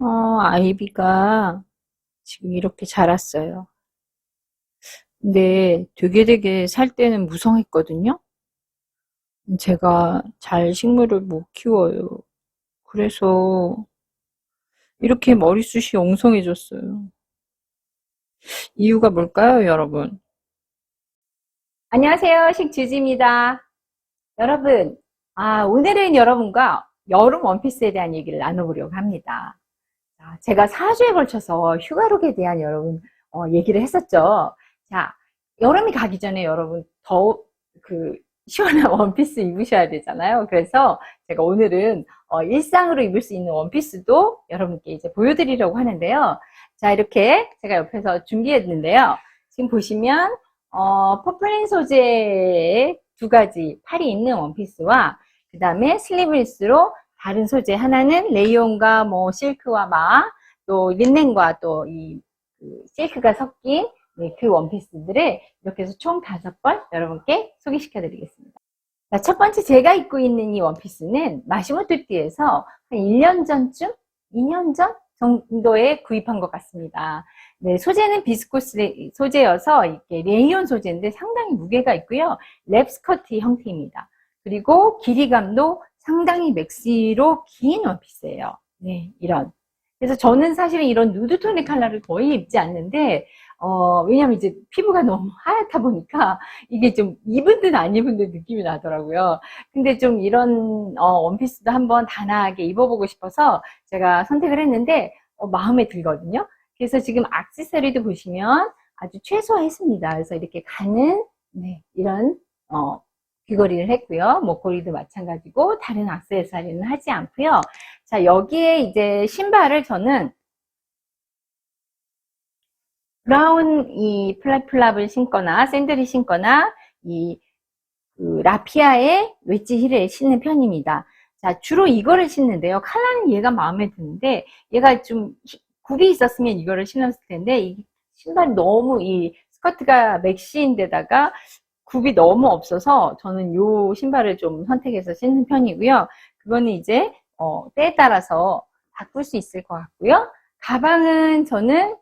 어, 아이비가 지금 이렇게 자랐어요. 근데 되게 되게 살 때는 무성했거든요. 제가 잘 식물을 못 키워요. 그래서 이렇게 머리숱이 엉성해졌어요. 이유가 뭘까요, 여러분? 안녕하세요, 식주지입니다. 여러분, 아, 오늘은 여러분과 여름 원피스에 대한 얘기를 나눠보려고 합니다. 자, 제가 4주에 걸쳐서 휴가룩에 대한 여러분, 어, 얘기를 했었죠. 자, 여름이 가기 전에 여러분 더, 그, 시원한 원피스 입으셔야 되잖아요. 그래서 제가 오늘은 어, 일상으로 입을 수 있는 원피스도 여러분께 이제 보여드리려고 하는데요. 자, 이렇게 제가 옆에서 준비했는데요. 지금 보시면, 어, 퍼플린 소재의 두 가지 팔이 있는 원피스와 그 다음에 슬리브리스로 다른 소재 하나는 레이온과 뭐 실크와 마, 또 린넨과 또이 실크가 섞인 네, 그 원피스들을 이렇게 해서 총 다섯 벌 여러분께 소개시켜 드리겠습니다. 자, 첫 번째 제가 입고 있는 이 원피스는 마시모토띠에서 한 1년 전쯤? 2년 전 정도에 구입한 것 같습니다. 네, 소재는 비스코스 레- 소재여서 이렇게 레이온 소재인데 상당히 무게가 있고요. 랩스커트 형태입니다. 그리고 길이감도 상당히 맥시로 긴 원피스예요. 네, 이런. 그래서 저는 사실은 이런 누드톤의 컬러를 거의 입지 않는데, 어, 왜냐면 이제 피부가 너무 하얗다 보니까 이게 좀 입은 듯 안 입은 듯 느낌이 나더라고요. 근데 좀 이런, 어, 원피스도 한번 단아하게 입어보고 싶어서 제가 선택을 했는데, 어, 마음에 들거든요. 그래서 지금 액세서리도 보시면 아주 최소화했습니다. 그래서 이렇게 가는, 네, 이런, 어, 귀걸이를 했고요. 목걸이도 마찬가지고 다른 액세서리는 하지 않고요. 자, 여기에 이제 신발을 저는 브라운 이 플랍플랍을 신거나 샌들을 신거나 이 그 라피아의 웨지 힐을 신는 편입니다. 자, 주로 이거를 신는데요. 컬러는 얘가 마음에 드는데 얘가 좀 히- 굽이 있었으면 이거를 신었을 텐데 이 신발이 너무 이 스커트가 맥시인데다가 굽이 너무 없어서 저는 이 신발을 좀 선택해서 신는 편이고요. 그거는 이제 어, 때에 따라서 바꿀 수 있을 것 같고요. 가방은 저는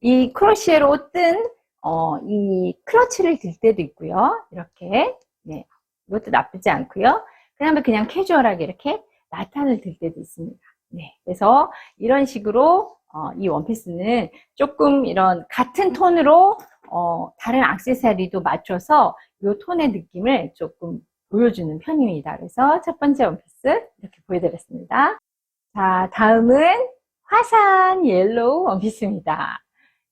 이 크로시에로 뜬, 어, 이 클러치를 들 때도 있고요. 이렇게. 네. 이것도 나쁘지 않고요. 그 다음에 그냥 캐주얼하게 이렇게 나탄을 들 때도 있습니다. 네. 그래서 이런 식으로, 어, 이 원피스는 조금 이런 같은 톤으로, 어, 다른 액세서리도 맞춰서 이 톤의 느낌을 조금 보여주는 편입니다. 그래서 첫 번째 원피스 이렇게 보여드렸습니다. 자, 다음은 화산 옐로우 원피스입니다.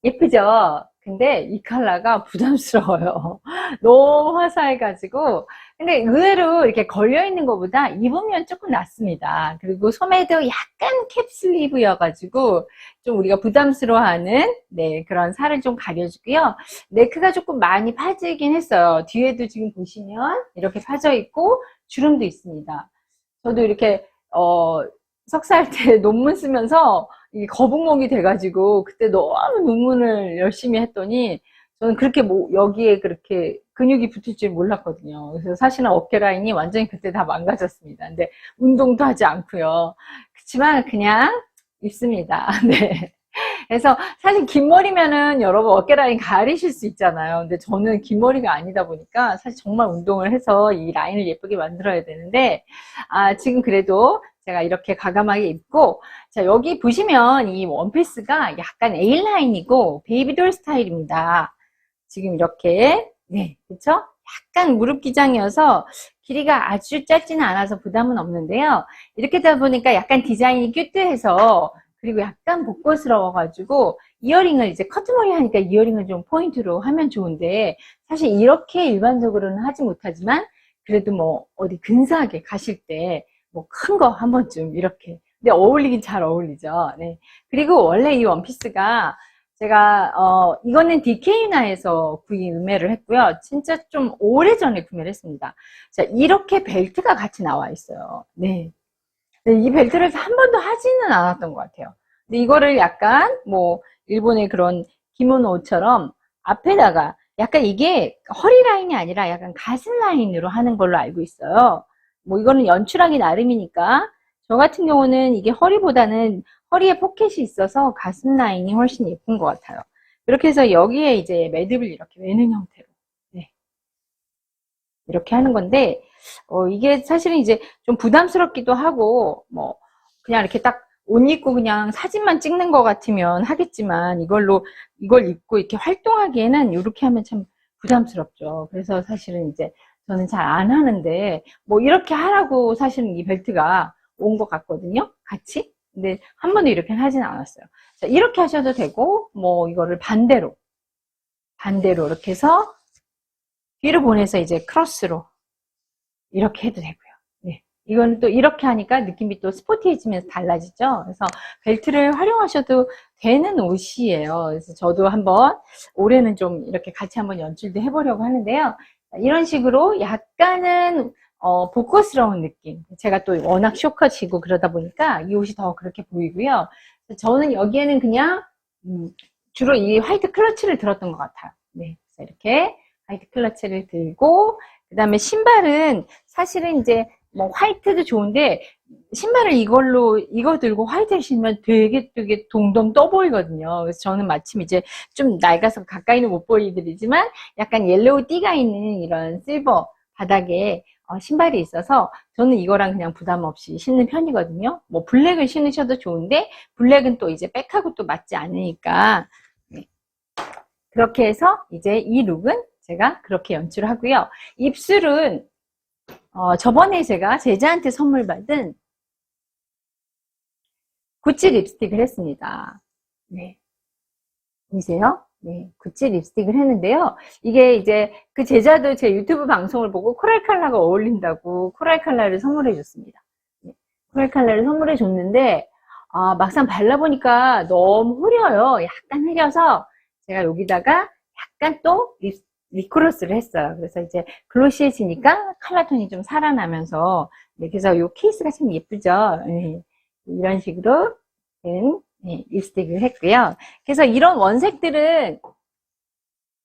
예쁘죠? 근데 이 컬러가 부담스러워요. 너무 화사해가지고. 근데 의외로 이렇게 걸려있는 것보다 입으면 조금 낫습니다. 그리고 소매도 약간 캡슬리브여가지고 좀 우리가 부담스러워하는 네, 그런 살을 좀 가려주고요. 네크가 조금 많이 파지긴 했어요. 뒤에도 지금 보시면 이렇게 파져 있고 주름도 있습니다. 저도 이렇게 어, 석사할 때 논문 쓰면서 이 거북목이 돼가지고 그때 너무 논문을 열심히 했더니 저는 그렇게 뭐 여기에 그렇게 근육이 붙을 줄 몰랐거든요. 그래서 사실은 어깨 라인이 완전히 그때 다 망가졌습니다. 근데 운동도 하지 않고요. 그렇지만 그냥 입습니다. 네. 그래서 사실 긴 머리면은 여러분 어깨 라인 가리실 수 있잖아요. 근데 저는 긴 머리가 아니다 보니까 사실 정말 운동을 해서 이 라인을 예쁘게 만들어야 되는데 아, 지금 그래도 제가 이렇게 가감하게 입고 자, 여기 보시면 이 원피스가 약간 A라인이고 베이비돌 스타일입니다. 지금 이렇게, 네, 그쵸? 약간 무릎 기장이어서 길이가 아주 짧지는 않아서 부담은 없는데요. 이렇게 하다 보니까 약간 디자인이 큐트해서 그리고 약간 복고스러워가지고 이어링을 이제 커트머리 하니까 이어링을 좀 포인트로 하면 좋은데 사실 이렇게 일반적으로는 하지 못하지만 그래도 뭐 어디 근사하게 가실 때 뭐 큰 거 한 번쯤 이렇게 근데 어울리긴 잘 어울리죠. 네. 그리고 원래 이 원피스가 제가 어 이거는 DK나에서 구매를 했고요. 진짜 좀 오래전에 구매를 했습니다. 자, 이렇게 벨트가 같이 나와 있어요. 네. 네, 이 벨트를 한 번도 하지는 않았던 것 같아요. 근데 이거를 약간 뭐 일본의 그런 기모노 옷처럼 앞에다가 약간 이게 허리 라인이 아니라 약간 가슴 라인으로 하는 걸로 알고 있어요. 뭐 이거는 연출하기 나름이니까 저 같은 경우는 이게 허리보다는 허리에 포켓이 있어서 가슴 라인이 훨씬 예쁜 것 같아요. 이렇게 해서 여기에 이제 매듭을 이렇게 매는 형태로. 네. 이렇게 하는 건데, 어, 이게 사실은 이제 좀 부담스럽기도 하고, 뭐, 그냥 이렇게 딱 옷 입고 그냥 사진만 찍는 것 같으면 하겠지만, 이걸로, 이걸 입고 이렇게 활동하기에는 이렇게 하면 참 부담스럽죠. 그래서 사실은 이제 저는 잘 안 하는데, 뭐 이렇게 하라고 사실은 이 벨트가 온 것 같거든요. 같이. 근데 한 번도 이렇게 하진 않았어요. 자, 이렇게 하셔도 되고, 뭐 이거를 반대로, 반대로 이렇게 해서 뒤로 보내서 이제 크로스로 이렇게 해도 되고요. 네. 이거는 또 이렇게 하니까 느낌이 또 스포티해지면서 달라지죠. 그래서 벨트를 활용하셔도 되는 옷이에요. 그래서 저도 한번 올해는 좀 이렇게 같이 한번 연출도 해보려고 하는데요. 자, 이런 식으로 약간은 어, 복고스러운 느낌. 제가 또 워낙 쇼커지고 그러다 보니까 이 옷이 더 그렇게 보이고요. 저는 여기에는 그냥 음, 주로 이 화이트 클러치를 들었던 것 같아요. 네, 이렇게 화이트 클러치를 들고 그 다음에 신발은 사실은 이제 뭐 화이트도 좋은데 신발을 이걸로 이거 들고 화이트를 신으면 되게 되게 동동 떠 보이거든요. 그래서 저는 마침 이제 좀 낡아서 가까이는 못 보여드리지만 약간 옐로우 띠가 있는 이런 실버 바닥에 어, 신발이 있어서 저는 이거랑 그냥 부담 없이 신는 편이거든요. 뭐 블랙을 신으셔도 좋은데 블랙은 또 이제 백하고 또 맞지 않으니까 네. 그렇게 해서 이제 이 룩은 제가 그렇게 연출하고요. 입술은 어, 저번에 제가 제자한테 선물 받은 구찌 립스틱을 했습니다. 네. 보이세요? 네, 구찌 립스틱을 했는데요. 이게 이제 그 제자도 제 유튜브 방송을 보고 코랄 컬러가 어울린다고 코랄 컬러를 선물해 줬습니다. 네, 코랄 컬러를 선물해 줬는데, 아, 막상 발라보니까 너무 흐려요. 약간 흐려서 제가 여기다가 약간 또 립, 리크로스를 했어요. 그래서 이제 글로시해지니까 컬러톤이 좀 살아나면서, 네, 그래서 이 케이스가 참 예쁘죠. 네, 이런 식으로 된 네, 립스틱을 했고요. 그래서 이런 원색들은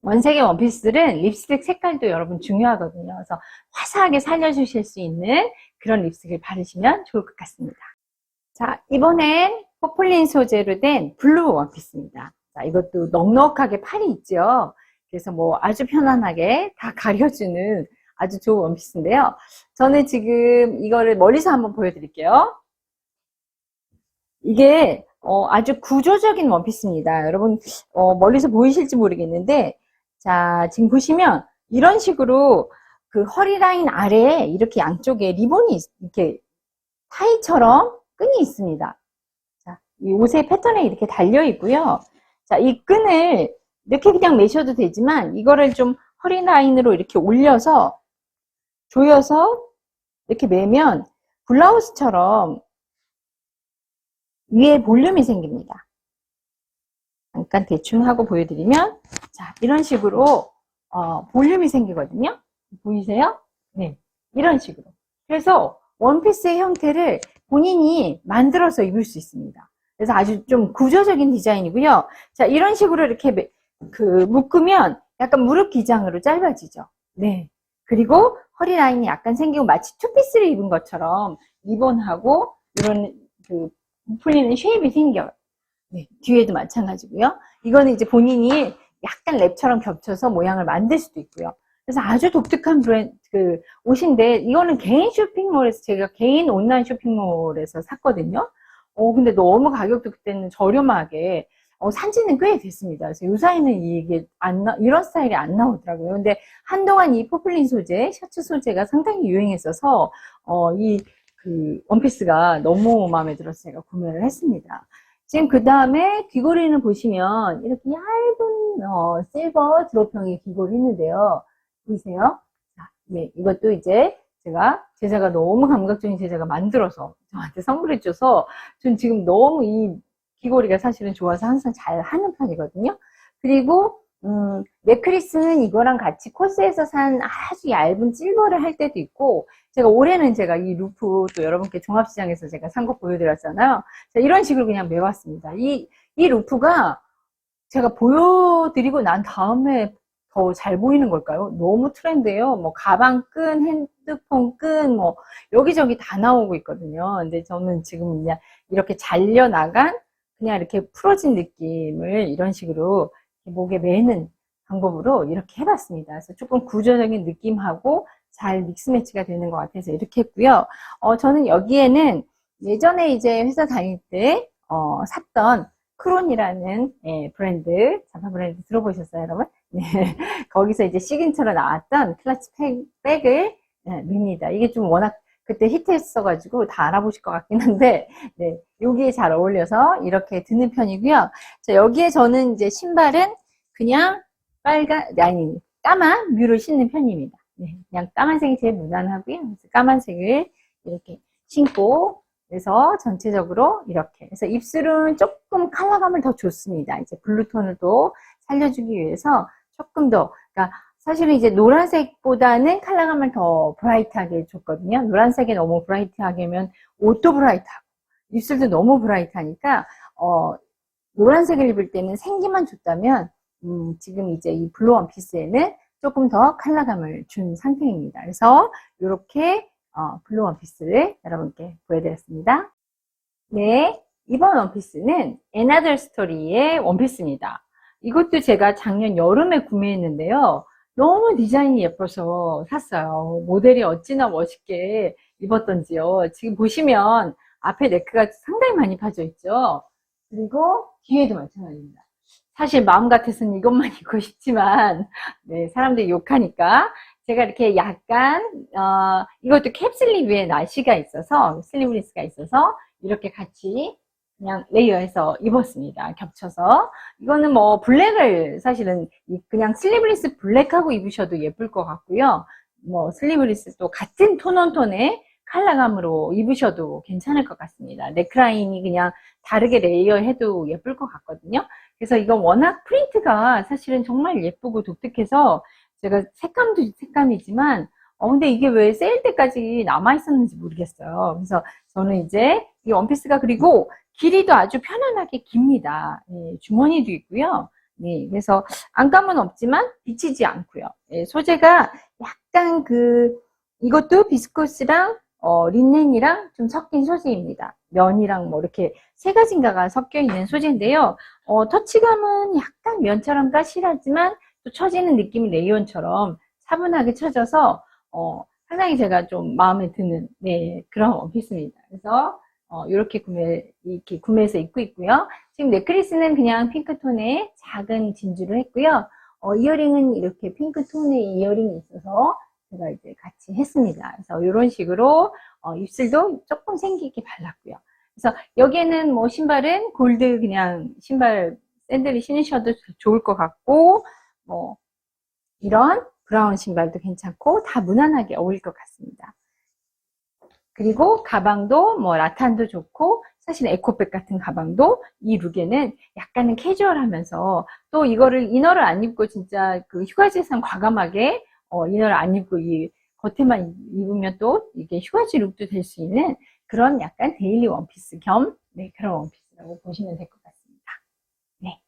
원색의 원피스들은 립스틱 색깔도 여러분 중요하거든요. 그래서 화사하게 살려주실 수 있는 그런 립스틱을 바르시면 좋을 것 같습니다. 자, 이번엔 포플린 소재로 된 블루 원피스입니다. 자, 이것도 넉넉하게 팔이 있죠. 그래서 뭐 아주 편안하게 다 가려주는 아주 좋은 원피스인데요. 저는 지금 이거를 멀리서 한번 보여드릴게요. 이게 어, 아주 구조적인 원피스입니다. 여러분 어, 멀리서 보이실지 모르겠는데 자 지금 보시면 이런 식으로 그 허리 라인 아래에 이렇게 양쪽에 리본이 이렇게 타이처럼 끈이 있습니다. 자, 이 옷의 패턴에 이렇게 달려 있고요. 자, 이 끈을 이렇게 그냥 매셔도 되지만 이거를 좀 허리 라인으로 이렇게 올려서 조여서 이렇게 매면 블라우스처럼 위에 볼륨이 생깁니다. 잠깐 대충 하고 보여드리면 자 이런 식으로 어, 볼륨이 생기거든요. 보이세요? 네, 이런 식으로. 그래서 원피스의 형태를 본인이 만들어서 입을 수 있습니다. 그래서 아주 좀 구조적인 디자인이고요. 자 이런 식으로 이렇게 매- 그 묶으면 약간 무릎 기장으로 짧아지죠. 네. 그리고 허리 라인이 약간 생기고 마치 투피스를 입은 것처럼 리본하고 이런 그 풀리는 쉐입이 생겨요. 네, 뒤에도 마찬가지고요. 이거는 이제 본인이 약간 랩처럼 겹쳐서 모양을 만들 수도 있고요. 그래서 아주 독특한 브랜드 그 옷인데 이거는 개인 쇼핑몰에서 제가 개인 온라인 쇼핑몰에서 샀거든요. 어 근데 너무 가격도 그때는 저렴하게 어, 산지는 꽤 됐습니다. 그래서 요사이는 이게 안 나, 이런 스타일이 안 나오더라고요. 근데 한동안 이 포플린 소재, 셔츠 소재가 상당히 유행했어서 어, 이 그 원피스가 너무 마음에 들어서 제가 구매를 했습니다. 지금 그 다음에 귀걸이는 보시면 이렇게 얇은 어, 실버 드롭형의 귀걸이 있는데요. 보이세요? 자, 네, 이것도 이제 제가 제자가 너무 감각적인 제자가 만들어서 저한테 선물해 줘서 전 지금 너무 이 귀걸이가 사실은 좋아서 항상 잘 하는 편이거든요. 그리고 음, 넥클리스는 이거랑 같이 코스에서 산 아주 얇은 실버를 할 때도 있고 제가 올해는 제가 이 루프 또 여러분께 종합시장에서 제가 산 거 보여드렸잖아요. 자, 이런 식으로 그냥 매왔습니다. 이, 이 루프가 제가 보여드리고 난 다음에 더 잘 보이는 걸까요? 너무 트렌드예요. 뭐 가방 끈, 핸드폰 끈, 뭐 여기저기 다 나오고 있거든요. 근데 저는 지금 그냥 이렇게 잘려 나간 그냥 이렇게 풀어진 느낌을 이런 식으로 목에 매는 방법으로 이렇게 해봤습니다. 그래서 조금 구조적인 느낌하고 잘 믹스 매치가 되는 것 같아서 이렇게 했고요. 어, 저는 여기에는 예전에 이제 회사 다닐 때 어, 샀던 크론이라는 예, 브랜드, 잠바 브랜드 들어보셨어요, 여러분? 네. 거기서 이제 시그니처로 나왔던 클러치 팩, 백을 예, 맵니다. 이게 좀 워낙 그때 히트했어가지고 다 알아보실 것 같긴 한데, 네. 여기에 잘 어울려서 이렇게 드는 편이고요. 자, 여기에 저는 이제 신발은 그냥 빨간, 아니, 까만 뮤를 신는 편입니다. 네. 그냥 까만색이 제일 무난하고요. 그래서 까만색을 이렇게 신고, 그래서 전체적으로 이렇게. 그래서 입술은 조금 컬러감을 더 줬습니다. 이제 블루톤을 또 살려주기 위해서 조금 더, 그러니까 사실은 이제 노란색보다는 컬러감을 더 브라이트하게 줬거든요. 노란색이 너무 브라이트하게 하면 옷도 브라이트하고, 입술도 너무 브라이트하니까, 어, 노란색을 입을 때는 생기만 줬다면, 음, 지금 이제 이 블루 원피스에는 조금 더 컬러감을 준 상태입니다. 그래서 이렇게 어, 블루 원피스를 여러분께 보여드렸습니다. 네, 이번 원피스는 Another Story의 원피스입니다. 이것도 제가 작년 여름에 구매했는데요. 너무 디자인이 예뻐서 샀어요. 모델이 어찌나 멋있게 입었던지요. 지금 보시면 앞에 네크가 상당히 많이 파져 있죠. 그리고 뒤에도 마찬가지입니다. 사실 마음 같아서는 이것만 입고 싶지만 네, 사람들이 욕하니까 제가 이렇게 약간 어, 이것도 캡슬립 위에 나시가 있어서 슬리브리스가 있어서 이렇게 같이 그냥 레이어해서 입었습니다. 겹쳐서 이거는 뭐 블랙을 사실은 이- 그냥 슬리브리스 블랙하고 입으셔도 예쁠 것 같고요. 뭐 슬리브리스 또 같은 톤온톤의 컬러감으로 입으셔도 괜찮을 것 같습니다. 넥라인이 그냥 다르게 레이어해도 예쁠 것 같거든요. 그래서 이건 워낙 프린트가 사실은 정말 예쁘고 독특해서 제가 색감도 색감이지만 어 근데 이게 왜 세일 때까지 남아 있었는지 모르겠어요. 그래서 저는 이제 이 원피스가 그리고 길이도 아주 편안하게 깁니다. 예, 주머니도 있고요. 네, 그래서 안감은 없지만 비치지 않고요. 예, 소재가 약간 그 이것도 비스코스랑 어, 린넨이랑 좀 섞인 소재입니다. 면이랑 뭐 이렇게 세 가지인가가 섞여 있는 소재인데요. 어, 터치감은 약간 면처럼 까실하지만 또 처지는 느낌이 레이온처럼 차분하게 쳐져서 어, 상당히 제가 좀 마음에 드는 네, 그런 원피스입니다. 그래서 어, 이렇게 구매 이렇게 구매해서 입고 있고요. 지금 넥클리스는 그냥 핑크톤의 작은 진주를 했고요. 어, 이어링은 이렇게 핑크톤의 이어링이 있어서 제가 이제 같이 했습니다. 그래서 이런 식으로 어, 입술도 조금 생기게 발랐고요. 그래서 여기에는 뭐 신발은 골드 그냥 신발 샌들이 신으셔도 좋을 것 같고 뭐 이런 브라운 신발도 괜찮고 다 무난하게 어울릴 것 같습니다. 그리고 가방도 뭐 라탄도 좋고 사실 에코백 같은 가방도 이 룩에는 약간은 캐주얼하면서 또 이거를 이너를 안 입고 진짜 그 휴가지에선 과감하게 어, 이너를 안 입고 이 겉에만 입으면 또 이게 휴가지 룩도 될 수 있는 그런 약간 데일리 원피스 겸 네, 그런 원피스라고 보시면 될 것 같습니다. 네.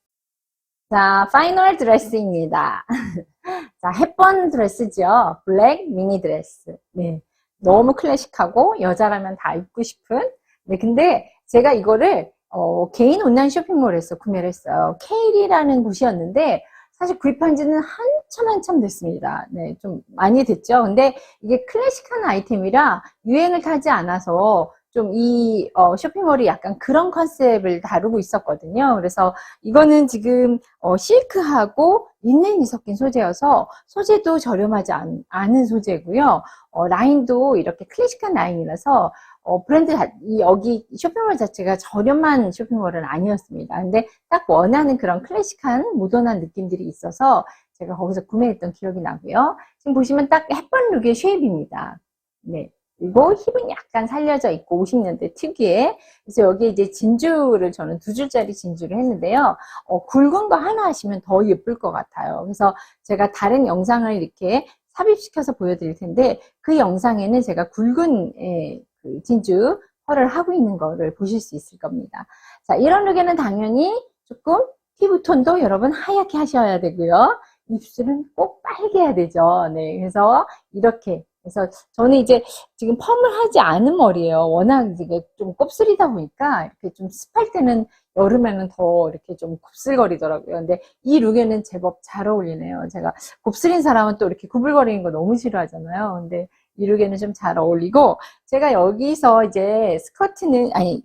자, 파이널 드레스입니다. 자, 햇번 드레스죠. 블랙 미니 드레스. 네. 너무 클래식하고 여자라면 다 입고 싶은. 네, 근데 제가 이거를 어, 개인 온라인 쇼핑몰에서 구매를 했어요. 케일이라는 곳이었는데 사실 구입한 지는 한참 한참 됐습니다. 네, 좀 많이 됐죠. 근데 이게 클래식한 아이템이라 유행을 타지 않아서 좀이 쇼핑몰이 약간 그런 컨셉을 다루고 있었거든요. 그래서 이거는 지금 어, 실크하고 린넨이 섞인 소재여서 소재도 저렴하지 않, 은 소재고요. 어, 라인도 이렇게 클래식한 라인이라서 어, 브랜드 자- 이 여기 쇼핑몰 자체가 저렴한 쇼핑몰은 아니었습니다. 근데 딱 원하는 그런 클래식한 모던한 느낌들이 있어서 제가 거기서 구매했던 기억이 나고요. 지금 보시면 딱 햇반 룩의 쉐입입니다. 네. 그리고 힙은 약간 살려져 있고 50년대 특유의 그래서 여기에 이제 진주를 저는 두 줄짜리 진주를 했는데요. 어, 굵은 거 하나 하시면 더 예쁠 것 같아요. 그래서 제가 다른 영상을 이렇게 삽입시켜서 보여드릴 텐데 그 영상에는 제가 굵은 예, 그 진주 펄을 하고 있는 거를 보실 수 있을 겁니다. 자, 이런 룩에는 당연히 조금 피부톤도 여러분 하얗게 하셔야 되고요. 입술은 꼭 빨개야 되죠. 네, 그래서 이렇게 그래서 저는 이제 지금 펌을 하지 않은 머리예요. 워낙 이게 좀 곱슬이다 보니까 이렇게 좀 습할 때는 여름에는 더 이렇게 좀 곱슬거리더라고요. 근데 이 룩에는 제법 잘 어울리네요. 제가 곱슬인 사람은 또 이렇게 구불거리는 거 너무 싫어하잖아요. 근데 이 룩에는 좀 잘 어울리고 제가 여기서 이제 스커트는 아니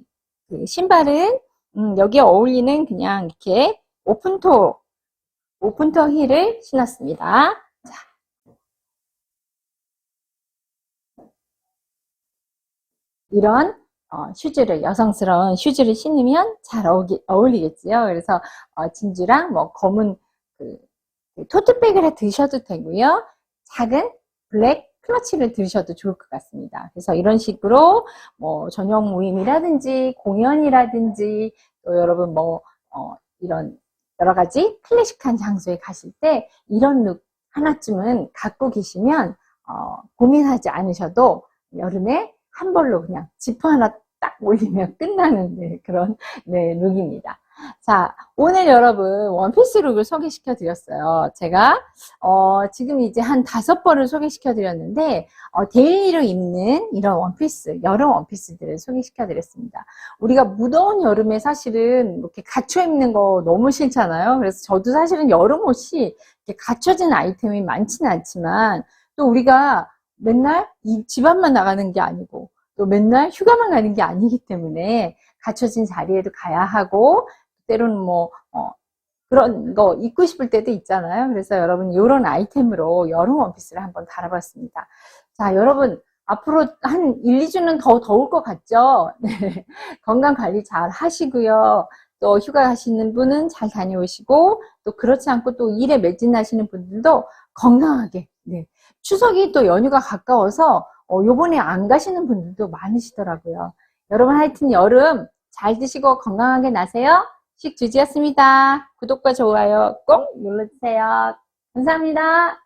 그 신발은 음, 여기에 어울리는 그냥 이렇게 오픈토 오픈토 힐을 신었습니다. 이런 어, 슈즈를 여성스러운 슈즈를 신으면 잘 어울리, 어울리겠지요. 그래서 어, 진주랑 뭐 검은 그, 그 토트백을 드셔도 되고요. 작은 블랙 클러치를 들으셔도 좋을 것 같습니다. 그래서 이런 식으로 뭐 저녁 모임이라든지 공연이라든지 또 여러분 뭐 어, 이런 여러 가지 클래식한 장소에 가실 때 이런 룩 하나쯤은 갖고 계시면 어, 고민하지 않으셔도 여름에 한 벌로 그냥 지퍼 하나 딱 올리면 끝나는 네, 그런 네, 룩입니다. 자, 오늘 여러분 원피스 룩을 소개시켜 드렸어요. 제가 어, 지금 이제 한 다섯 벌을 소개시켜 드렸는데 어, 데일리로 입는 이런 원피스, 여름 원피스들을 소개시켜 드렸습니다. 우리가 무더운 여름에 사실은 이렇게 갖춰 입는 거 너무 싫잖아요. 그래서 저도 사실은 여름 옷이 이렇게 갖춰진 아이템이 많지는 않지만 또 우리가 맨날 이 집안만 나가는 게 아니고 또 맨날 휴가만 가는 게 아니기 때문에 갖춰진 자리에도 가야 하고 때로는 뭐 어, 그런 거 입고 싶을 때도 있잖아요. 그래서 여러분 이런 아이템으로 여름 원피스를 한번 달아봤습니다. 자, 여러분 앞으로 한 1, 2주는 더 더울 것 같죠? 네. 건강 관리 잘 하시고요. 또 휴가 가시는 분은 잘 다녀오시고 또 그렇지 않고 또 일에 매진하시는 분들도 건강하게 네. 추석이 또 연휴가 가까워서 어, 요번에 안 가시는 분들도 많으시더라고요. 여러분 하여튼 여름 잘 드시고 건강하게 나세요. 식주지였습니다. 구독과 좋아요 꼭 눌러주세요. 감사합니다.